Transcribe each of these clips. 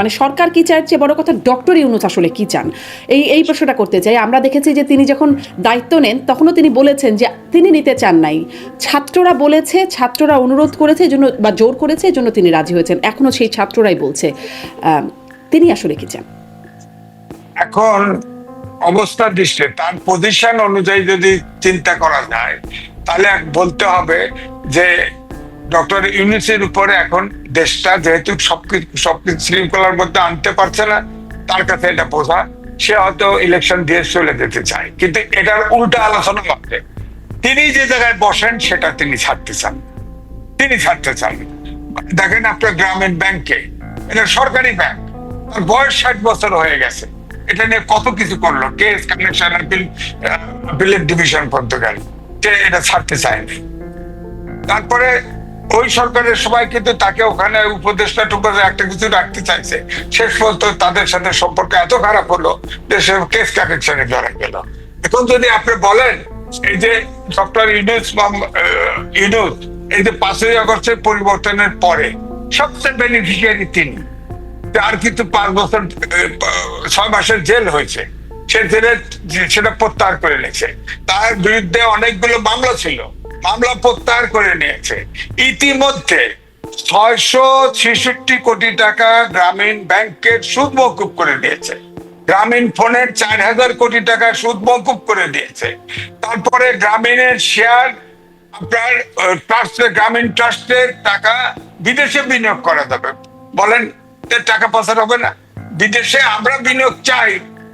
মানে সরকার কি চায় চেয়ে বড় কথা, ডক্টর ইউনুস আসলে কি চান? এই এই প্রশ্নটা করতে চাই। আমরা দেখেছি যে তিনি যখন দায়িত্ব নেন, তখনও তিনি বলেছেন যে তিনি নিতে চান নাই। ছাত্ররা বলেছে, ছাত্ররা অনুরোধ করেছে জন্য বা জোর করেছে জন্য তিনি রাজি হয়েছেন। এখনও সেই ছাত্ররাই বলছে। তিনি আসলে কি চান? এখন অবস্থার দৃষ্টি, তার পজিশন অনুযায়ী যদি চিন্তা করা যায়, তাহলে বলতে হবে যে ডক্টর ইউনিসের উপরে এখন দেশটা যেহেতু সবকিছু সবকিছু শৃঙ্খলার মধ্যে আনতে পারছে না, তার কাছে এটা বোঝা, সে হয়তো ইলেকশন দিয়ে চলে যেতে চায়। কিন্তু এটার উল্টা আলোচনা করতে। তিনি যে জায়গায় বসেন, সেটা তিনি ছাড়তে চান। তিনি ছাড়তে চান। দেখেন আপনার গ্রামীণ ব্যাংকে, এটা সরকারি ব্যাংক, তার বয়স ষাট বছর হয়ে গেছে। এটা নিয়ে কত কিছু করল? কেস কানেকশন আপিল ডিভিশন পর্যন্ত গেল। এটা ছাড়তে চায়নি। তারপরে ওই সরকারের সবাই কিন্তু তাকে ওখানে উপদেষ্টা টুপদেষ্টা একটা কিছু রাখতে চাইছে। শেষ পর্যন্ত তাদের সাথে সম্পর্ক এত খারাপ হলো সে কেস কানেকশনে জড়াই গেল। এখন যদি আপনি বলেন, এই যে ডক্টর ইউনুস ইউনুস, এই যে পাঁচই আগস্টের পরিবর্তনের পরে সবচেয়ে বেনিফিশিয়ারি তিনি। তার কিন্তু পাঁচ বছর ছয় মাসের জেল হয়েছে। সে জেলে, সেটা প্রত্যাহার করে নিয়েছে। তার বিরুদ্ধে অনেকগুলো মামলা ছিল। মামলা প্রত্যাহার করে নিয়েছে। ইতিমধ্যে ছয়শো ছেষট্টি কোটি টাকা গ্রামীণ ব্যাংকের সুদ মকুব করে দিয়েছে। গ্রামীণ ফোনের চার হাজার কোটি টাকা সুদ মকুব করে দিয়েছে। তারপরে গ্রামীণের শেয়ার, আপনার ট্রাস্টে, গ্রামীণ ট্রাস্টের টাকা বিদেশে বিনিয়োগ করা যাবে। বলেন টাকা পাচার হবে না। বিদেশে আমরা বিনিয়োগ চাই।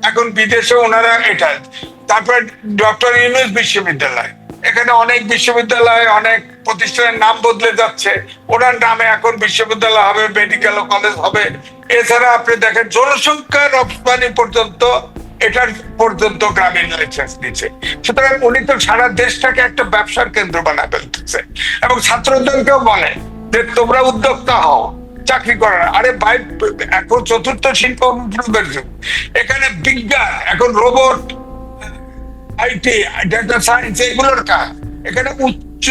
এখন বিদেশে ওনারা এটা তারপরে ডক্টর ইউনুস বিশ্ববিদ্যালয়। এখানে অনেক বিশ্ববিদ্যালয়, অনেক প্রতিষ্ঠানের নাম বদলে যাচ্ছে। ওনার নামে এখন বিশ্ববিদ্যালয় হবে মেডিকেল কলেজ হবে। এছাড়া আপনি দেখেন জনসংখ্যা রপ্তানি পর্যন্ত, এটার পর্যন্ত গ্রামীণ লাইসেন্স দিচ্ছে সুতরাং উনি তো সারা দেশটাকে একটা ব্যবসার কেন্দ্র বানা ফেলতেছে। এবং ছাত্রদলকেও বলে যে, তোমরা উদ্যোক্তা হও, চাকরি করার আরে ভাই, এখন চতুর্থ শিল্প এখানে বিজ্ঞান, এখন রোবট আইটি ডেটা সায়েন্স এগুলোর কাজ এখানে উচ্চ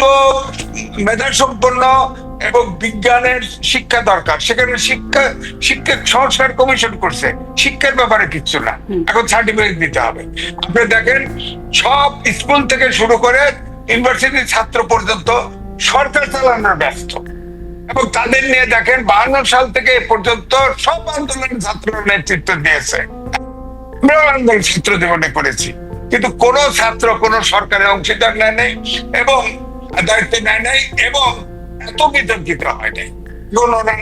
মেধা সম্পন্ন এবং বিজ্ঞানের শিক্ষা দরকার। সেখানে শিক্ষা শিক্ষা সংস্কার কমিশন করছে। শিক্ষার ব্যাপারে কিচ্ছু না। এখন সার্টিফিকেট দিতে হবে। আপনি দেখেন সব স্কুল থেকে শুরু করে ইউনিভার্সিটির ছাত্র পর্যন্ত সরকার চালানোর ব্যস্ত। এবং তাদের নিয়ে দেখেন বাহান্ন সাল থেকে এ পর্যন্ত সব আন্দোলনের ছাত্র নেতৃত্ব দিয়েছে। আমরাও আন্দোলন ছাত্র জীবনে করেছি। কিন্তু কোন ছাত্র, কোন সরকারের অংশীদার নেয় নাই এবং দায়িত্ব নেয় নাই এবং এত বিতর্কিত হয় নাই। ওনারা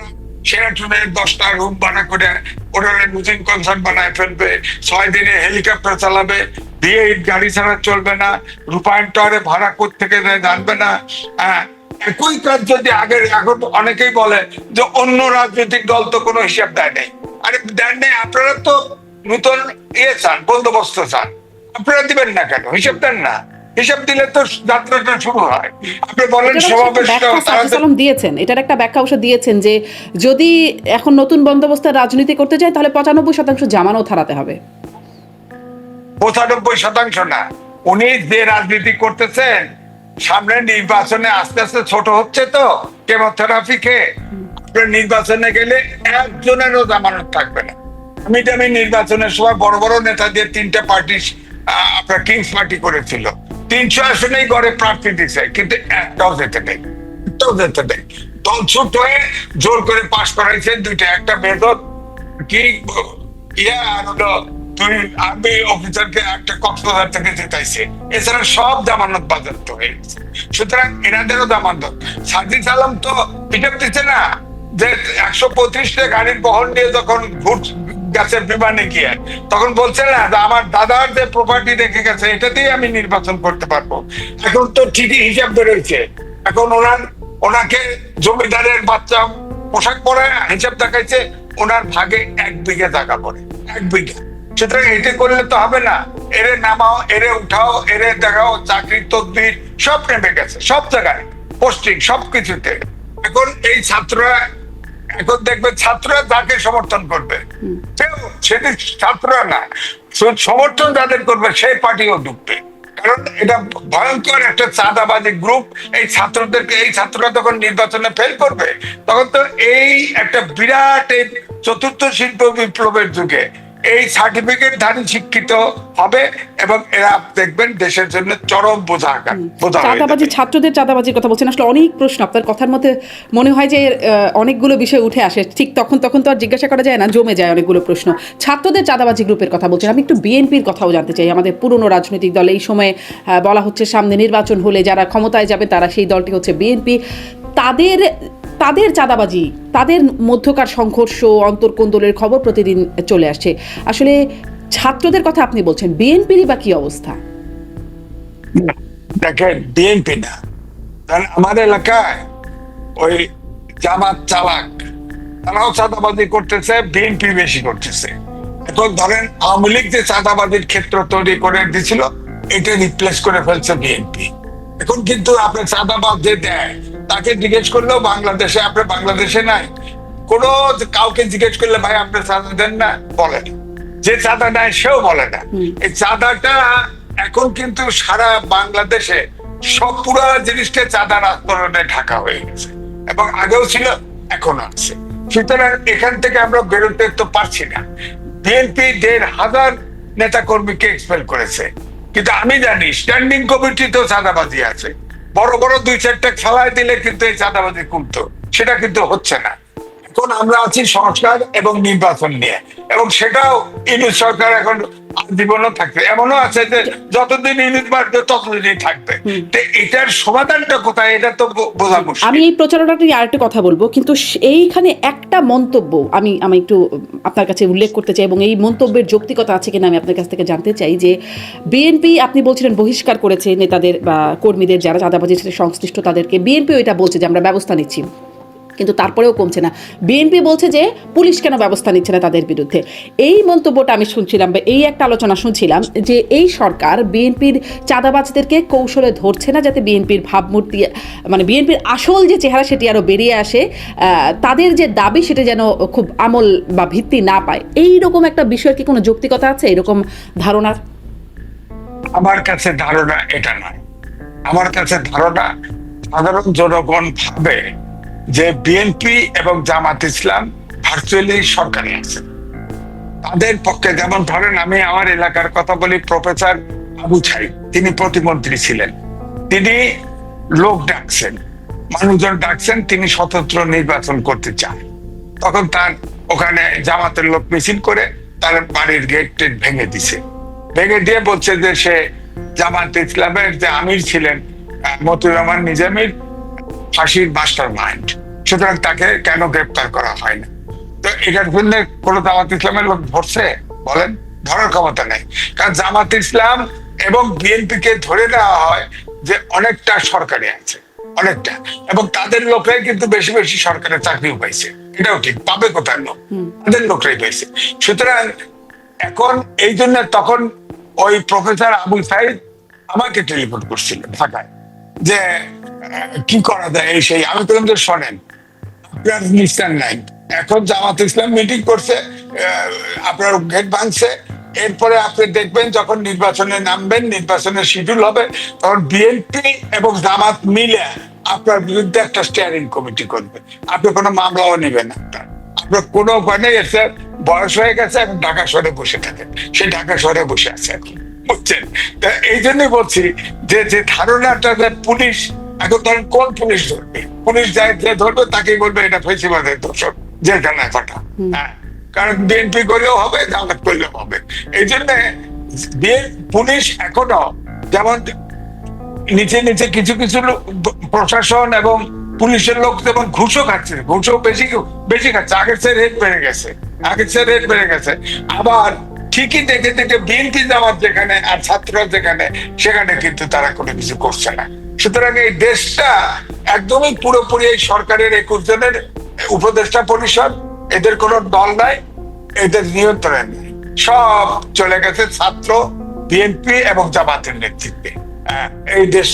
দশটা রুম বানা করে ওনারা নতুন কনসার্ট বানায় ফেলবে, ছয় দিনে হেলিকপ্টার চালাবে, দিয়ে গাড়ি ছাড়া চলবে না, রূপায়ণ টাওয়ারে ভাড়া থেকে জানবে না। হ্যাঁ একই কাজ যদি আগে এখন অনেকেই বলে যে অন্য রাজনৈতিক দল তো কোনো হিসাব দেয় নেই। আরে দেন নেই, আপনারা তো নতুন ইয়ে চান, বন্দোবস্ত চান। আপনারা দিবেন না কেন? হিসাব দেন না। হিসাব দিলে তো যাত্রাটা শুরু হয়। আপনি বলেন এটার সমাবেশ একটা ব্যাখ্যা সাজিদ আলম দিয়েছেন। এটার একটা ব্যাখ্যা অবশ্য দিয়েছেন যে যদি এখন নতুন বন্দোবস্তের রাজনীতি করতে চায় তাহলে পঁচানব্বই শতাংশ জামানত হারাতে হবে। পঁচানব্বই শতাংশ না। উনি যে রাজনীতি করতেছেন সামনে নির্বাচনে আস্তে আস্তে ছোট হচ্ছে তো কেমোথেরাপি খেয়ে। আপনার নির্বাচনে গেলে একজনেরও জামানত থাকবে না। আমি আমি নির্বাচনের সময় বড় বড় নেতা দিয়ে তিনটা পার্টি আপনার কিংস পার্টি করেছিল। তিনশো আসনেই গড়ে প্রার্থী দিছে, কিন্তু একটাও যেতে নেই একটাও যেতে নেই। দল ছুট হয়ে জোর করে পাশ করাইছে দুইটা, একটা বেদত কি, ইয়া, আর তুই আর্মি অফিসারকে একটা কক্সবাজার থেকে জেতাইছে। এছাড়া সব জামানত বাজেয়াপ্ত হয়ে গেছে। সুতরাং এনাদেরও জামানত। সাজিদ আলম তো দিচ্ছে না যে একশো পঁচিশটা গাড়ির বহন নিয়ে যখন ঘুর গেছে বিমানে গিয়ে। তখন বলছে, না আমার দাদার যে প্রপার্টি রেখে গেছে এটা দিয়ে আমি নির্বাচন করতে পারব। এখন তো ঠিকই হিসাব বেরোইছে এখন ওনার, ওনাকে জমিদারের বাচ্চা পোশাক পরে হিসাব দেখাইছে, ওনার ভাগে এক বিঘে জায়গা পড়ে, এক বিঘা। সুতরাং এটা করলে তো হবে না। এরে নামাও, এরে উঠাও, এরে দেখাও, চাকরি, তদবির, সব নেমে গেছে, সব জায়গায় পোস্টিং সব কিছুতে এখন এই ছাত্ররা এখন দেখবে ছাত্ররা তাকে সমর্থন করবে। সেটি ছাত্ররা না। সমর্থন যাদের করবে সেই পার্টিও ঢুকবে। কারণ এটা ভয়ঙ্কর একটা চাঁদাবাজি গ্রুপ এই ছাত্রদেরকে এই ছাত্ররা তখন নির্বাচনে ফেল করবে তখন তো এই একটা বিরাট এই চতুর্থ শিল্প বিপ্লবের যুগে এই সার্টিফিকেটধারী শিক্ষিত হবে এবং এরা দেখবেন দেশের জন্য চরম বোঝা আকার চাঁদাবাজি ছাত্রদের চাঁদাবাজির কথা বলছেন। আসলে অনেক প্রশ্ন আপনার কথার মধ্যে মনে হয় যে অনেকগুলো বিষয় উঠে আসে। ঠিক তখন তখন তো আর জিজ্ঞাসা করা যায় না জমে যায় অনেকগুলো প্রশ্ন। ছাত্রদের চাঁদাবাজি গ্রুপের কথা বলছেন। আমি একটু বিএনপির কথাও জানতে চাই। আমাদের পুরনো রাজনৈতিক দল এই সময়ে বলা হচ্ছে সামনে নির্বাচন হলে যারা ক্ষমতায় যাবে তারা সেই দলটি হচ্ছে বিএনপি। তাদের তাদের চাঁদাবাজি, তাদের মধ্যকার সংঘর্ষ, অন্তর্কোন্দলের খবর প্রতিদিন চলে আসছে। আসলে ছাত্রদের কথা আপনি বলছেন, বিএনপিরই বা কি অবস্থা? দেখেন, বিএনপি না। আমার এলাকায় ওই জামাত চালাক, তারাও চাঁদাবাজি করতেছে, বিএনপি বেশি করতেছে। এখন ধরেন আওয়ামী লীগ যে চাঁদাবাজির ক্ষেত্র তৈরি করে দিয়েছিল এটা রিপ্লেস করে ফেলছে বিএনপি। এখন কিন্তু আপনার চাঁদাবাদ যে দেয় তাকে জিজ্ঞেস করলেও বাংলাদেশে আপনি বাংলাদেশে নাই। কোনো কাউকে জিজ্ঞেস করলে ভাই আপনি চাঁদা দেন না? বলেন যে চাঁদা নেয় সেও বলে না। এই চাঁদাটা এখন কিন্তু সারা বাংলাদেশে সব পুরো জিনিসটা চাঁদার আস্তরণে ঢাকা হয়ে গেছে। এবং আগেও ছিল এখন আছে। সুতরাং এখান থেকে আমরা বেরোতে তো পারছি না। বিএনপি দেড় হাজার নেতা কর্মীকে এক্সপেল করেছে। কিন্তু আমি জানি স্ট্যান্ডিং কমিটিতেও চাঁদাবাজি আছে। বড় বড় দুই চারটা খেলায় দিলে কিন্তু এই চাঁদাবাজি কমতো। সেটা কিন্তু হচ্ছে না। এখন আমরা আছি সংস্কার এবং নির্বাচন নিয়ে। এবং সেটাও ইউনিট সরকার এখন জীবনও থাকবে। এমনও আছে যে যতদিন ইউনিট বাড়বে ততদিনই থাকবে। এটার সমাধানটা কোথায় এটা তো বোঝা মুশকিল। আমি এই প্রচারণাটা নিয়ে আরেকটু কথা বলব কিন্তু এইখানে একটা মন্তব্য আমি আমি একটু আপনার কাছে উল্লেখ করতে চাই এবং এই মন্তব্যের যৌক্তিকতা আছে কিনা আমি আপনার কাছ থেকে জানতে চাই যে বিএনপি আপনি বলছিলেন বহিষ্কার করেছে নেতাদের বা কর্মীদের যারা চাঁদাবাজির সাথে সংশ্লিষ্ট তাদেরকে। বিএনপি এটা বলছে যে আমরা ব্যবস্থা নিচ্ছি। কিন্তু তারপরেও কমছে না। বিএনপি বলছে যে পুলিশ কেন ব্যবস্থা নিচ্ছে না তাদের বিরুদ্ধে? এই মন্তব্যটা আমি শুনছিলাম বা এই একটা আলোচনা শুনছিলাম যে এই সরকার বিএনপির চাঁদাবাজদেরকে কৌশলে ধরছে না যাতে বিএনপির ভাবমূর্তি মানে বিএনপির আসল যে চেহারা সেটি আরও বেরিয়ে আসে তাদের যে দাবি সেটা যেন খুব আমল বা ভিত্তি না পায়। এই রকম একটা বিষয়ের কি কোনো যৌক্তিকতা আছে? এরকম ধারণার আমার কাছে ধারণা এটা নয়। আমার কাছে ধারণা সাধারণ জনগণ ভাবে যে বিএনপি এবং জামাত ইসলাম ভার্চুয়ালি সরকারে আছে। তাদের পক্ষে যেমন ধরেন আমি আমার এলাকার কথা বলি প্রফেসর আবু ছাই তিনি প্রতিমন্ত্রী ছিলেন। তিনি লোক ডাকছেন মানুষজন ডাকছেন তিনি স্বতন্ত্র নির্বাচন করতে চান। তখন তার ওখানে জামাতের লোক মিছিল করে তার বাড়ির গেট টেট ভেঙে দিছে। ভেঙে দিয়ে বলছে যে সে জামাত ইসলামের যে আমির ছিলেন আহ, মতিউর রহমান নিজামীর ফাঁসির মাস্টার মাইন্ড সুতরাং তাকে কেন গ্রেপ্তার করা হয় না? তো এটার জন্য কোন জামাত ইসলামের লোক ধরছে? বলেন ধরার ক্ষমতা নেই। কারণ জামাত ইসলাম এবং বিএনপি কে ধরে নেওয়া হয় যে অনেকটা সরকারি আছে অনেকটা। এবং তাদের লোকরাই কিন্তু বেশি বেশি সরকারের চাকরিও পাইছে। এটাও ঠিক পাবে কোথায় লোক? তাদের লোকরাই পাইছে। সুতরাং এখন এই জন্য তখন ওই প্রফেসর আবু সাইদ আমাকে টেলিফোন করছিল ঢাকায় যে কি করা যায় এই সেই? আমি বললাম যে শোনেন, আপনার নিস্তার নাই। এখন জামাত ইসলাম মিটিং করছে আপনার গেট ভাঙছে, এরপরে আপনি দেখবেন যখন নির্বাচনে নামবেন, নির্বাচনের শিডিউল হবে, তখন বিএনপি এবং জামাত মিলে আপনার বিরুদ্ধে একটা স্টিয়ারিং কমিটি করবে। আপনি কোনো মামলাও নেবেন আপনার আপনার কোনো নেই এসে বয়স হয়ে গেছে, এখন ঢাকা শহরে বসে থাকেন। সে ঢাকা শহরে বসে আছে এখন। বুঝছেন? এই জন্যই বলছি যে যে ধারণাটা যে পুলিশ এখন ধরেন কোন পুলিশ ধরবে? পুলিশ যাই যে ধরবে তাকেই বলবে এটা ফেসিবাদের দোষক জেলখানায় পাঠা হ্যাঁ। কারণ বিএনপি করলেও হবে জামাত করলেও হবে। এই জন্য পুলিশ এখনও যেমন নিচে নিচে কিছু কিছু প্রশাসন এবং পুলিশের লোক যেমন ঘুষও খাচ্ছে ঘুষও বেশি বেশি খাচ্ছে। আগের চেয়ে রেট বেড়ে গেছে আগের চেয়ে রেট বেড়ে গেছে। আবার ঠিকই দেখে দেখে বিএনপি জামাত যেখানে আর ছাত্ররা যেখানে সেখানে কিন্তু তারা কোনো কিছু করছে না। সুতরাং এই দেশটা একদমই পুরোপুরি এই সরকারের একুশ জনের উপদেষ্টা পরিষদ, এদের কোনো দল নাই, এদের নিয়ন্ত্রণে নেই। সব চলে গেছে ছাত্র, বিএনপি এবং জামাতের নেতৃত্বে। এই দেশ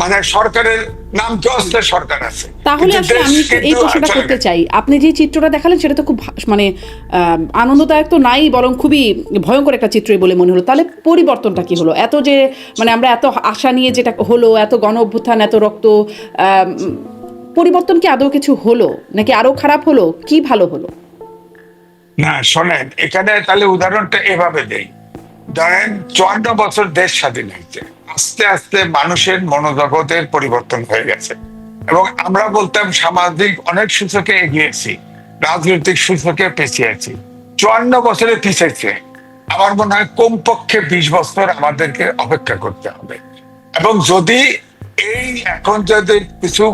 মানে সরকারের নাম কি অস্ত্র সরকার আছে। তাহলে আসলে আমি এই প্রশ্নটা করতে চাই। আপনি যে চিত্রটা দেখালেন সেটা তো খুব মানে আনন্দদায়ক তো নাই বরং খুবই ভয়ঙ্কর একটা চিত্রই বলে মনে হলো। তাহলে পরিবর্তনটা কি হলো? এত যে মানে আমরা এত আশা নিয়ে যেটা হলো এত গণ অভ্যুত্থান এত রক্ত পরিবর্তন কি আদৌ কিছু হলো? নাকি আরও খারাপ হলো? কি ভালো হলো? না শোনেন এখানে তাহলে উদাহরণটা এভাবে দেই। ধরেন চুয়ান্ন বছর দেশ স্বাধীন হয়েছে। আস্তে আস্তে মানুষের মনোজগতের পরিবর্তন হয়ে গেছে। এবং আমরা বলতাম সামাজিক অনেক সূচকে এগিয়েছি, রাজনৈতিক সূচকে পিছিয়েছি চুয়ান্ন বছরে পিছিয়েছে আমার মনে হয় কমপক্ষে বিশ বছর আমাদেরকে অপেক্ষা করতে হবে। এবং যদি এই এখন যদি কিছু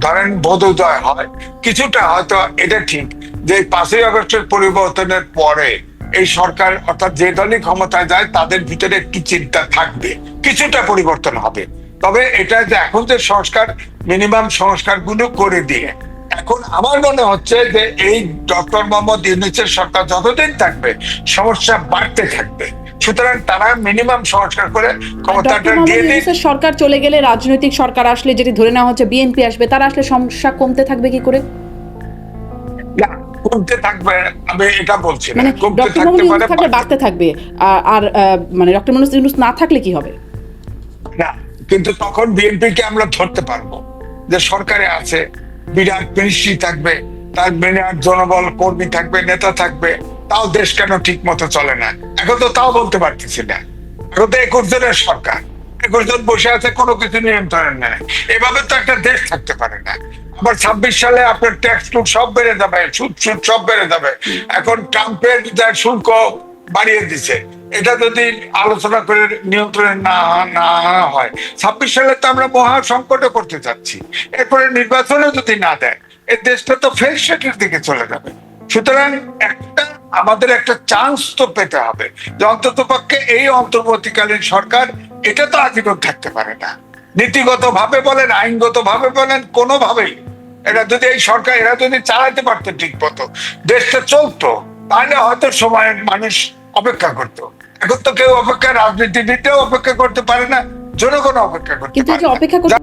ধরেন বোধোদয় হয়, কিছুটা হয়তো এটা ঠিক যে পাঁচই আগস্টের পরিবর্তনের পরে এই সরকার অর্থাৎ যে দলই ক্ষমতায় যায় তাদের ভিতরে একটু চিন্তা থাকবে। কিছুটা পরিবর্তন হবে। তবে এটা যে এখন যে সংস্কার মিনিমাম সংস্কারগুলো করে দিয়ে এখন আমার মনে হচ্ছে যে এই ডক্টর মোহাম্মদ ইউনিসের সরকার যতদিন থাকবে সমস্যা বাড়তে থাকবে। সুতরাং তারা মিনিমাম সংস্কার করে ক্ষমতাটা দিয়ে মোহাম্মদ সরকার চলে গেলে রাজনৈতিক সরকার আসলে যেটি ধরে নেওয়া হচ্ছে বিএনপি আসবে তারা আসলে সমস্যা কমতে থাকবে কি করে? কমতে থাকবে আমি এটা বলছি মানে ডক্টর মোহাম্মদ থাকলে বাড়তে থাকবে আর- মানে ডক্টর মোহাম্মদ ইউনুস না থাকলে কি হবে? না কিন্তু তখন বিএনপিকে আমরা ধরতে পারব যে সরকারে আছে বিরাট মিনিস্ট্রি থাকবে তার বিরাট জনবল কর্মী থাকবে নেতা থাকবে তাও দেশ কেন ঠিক মতো চলে না? এখন তো তাও বলতে পারতেছি না। এখন তো একুশ জনের সরকার। একুশ জন বসে আছে, কোনো কিছু নিয়ন্ত্রণ নেই। এভাবে তো একটা দেশ থাকতে পারে না। আবার ছাব্বিশ সালে আপনার ট্যাক্স টুক সব বেড়ে যাবে, সুদ সুদ সব বেড়ে যাবে। এখন ট্রাম্পের যা শুল্ক বাড়িয়ে দিছে। এটা যদি আলোচনা করে নিয়ন্ত্রণে না না হয়, ছাব্বিশ সালে তো আমরা মহা সংকটে করতে যাচ্ছি। এরপরে নির্বাচনে যদি না দেয় এ দেশটা তো ফের সেটের দিকে চলে যাবে। সুতরাং একটা, আমাদের একটা চান্স তো পেতে হবে। যে অন্তত পক্ষে এই অন্তর্বর্তীকালীন সরকার এটা তো আজীবন থাকতে পারে না। নীতিগত ভাবে বলেন আইনগত ভাবে বলেন কোনোভাবেই। এটা যদি এই সরকার এরা যদি চালাতে পারতো ঠিক মতো দেশটা চলতো তাহলে হয়তো সময়ের মানুষ অপেক্ষা করতো। এখন তো কেউ অপেক্ষা রাজনীতিবিদরাও অপেক্ষা করতে পারে না জনগণ অপেক্ষা করতে পারে না।